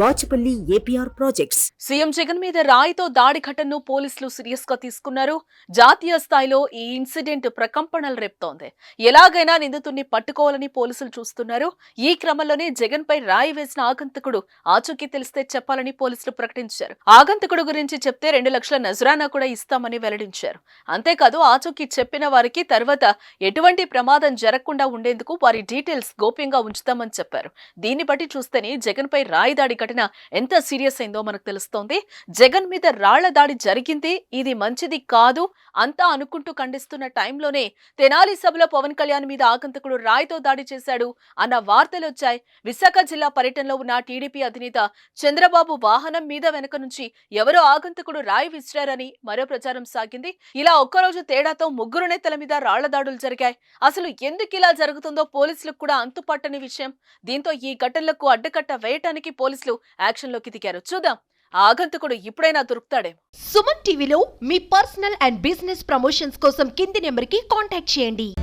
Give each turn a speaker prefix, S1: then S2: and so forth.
S1: Bachupally APR projects.
S2: CM Jagan మీద రాయితో దాడి ఘటనను పోలీసులు సీరియస్గా తీసుకున్నారు. జాతీయ స్థాయిలో ఈ ఇన్సిడెంట్ ప్రకంపనలు రేపుతోంది. ఎలాగైనా నిందితుడిని పట్టుకోవాలని పోలీసులు చూస్తున్నారు. ఈ క్రమంలోనే జగన్ పై రాయి వేసిన ఆగంతకుడు ఆచూకీ తెలిస్తే చెప్పాలని పోలీసులు ప్రకటించారు. ఆగంతకుడు గురించి చెప్తే రెండు లక్షల నజరానా కూడా ఇస్తామని వెల్లడించారు. అంతేకాదు ఆచూకీ చెప్పిన వారికి తర్వాత ఎటువంటి ప్రమాదం జరగకుండా ఉండేందుకు వారి డీటెయిల్స్ గోప్యంగా ఉంచుతామని చెప్పారు. దీన్ని బట్టి చూస్తేనే జగన్ పై రాయి దాడి ఘటన ఎంత సీరియస్ అయిందో మనకు తెలుస్తోంది. జగన్ మీద రాళ్ళ దాడి జరిగింది. ఇది మంచిది కాదు. అంతా అనుకుంటూ ఖండిస్తున్న టైంలోనే తెనాలి సభలో పవన్ కళ్యాణ్ మీద ఆగంతకుడు రాయితో దాడి చేశాడు అన్న వార్తలు వచ్చాయి. విశాఖ జిల్లా పర్యటనలో ఉన్న టీడీపీ అధినేత చంద్రబాబు వాహనం మీద వెనక నుంచి ఎవరో ఆగంతకుడు రాయి విసిరారని మరో ప్రచారం సాగింది. ఇలా ఒక్కరోజు తేడాతో ముగ్గురు నేతల మీద రాళ్ళ దాడులు జరిగాయి. అసలు ఎందుకు ఇలా జరుగుతుందో పోలీసులకు కూడా అంతుపట్టని విషయం. దీంతో ఈ ఘటనలకు అడ్డుకట్ట వేయటానికి పోలీసులు యాక్షన్లోకి దిగారు. చూద్దాం. ఆగంతకుడు ఇప్పుడైనా దొరుకుతాడేమో.
S3: సుమన్ టీవీలో మీ పర్సనల్ అండ్ బిజినెస్ ప్రమోషన్స్ కోసం కింది నెంబర్కి కాంటాక్ట్ చేయండి.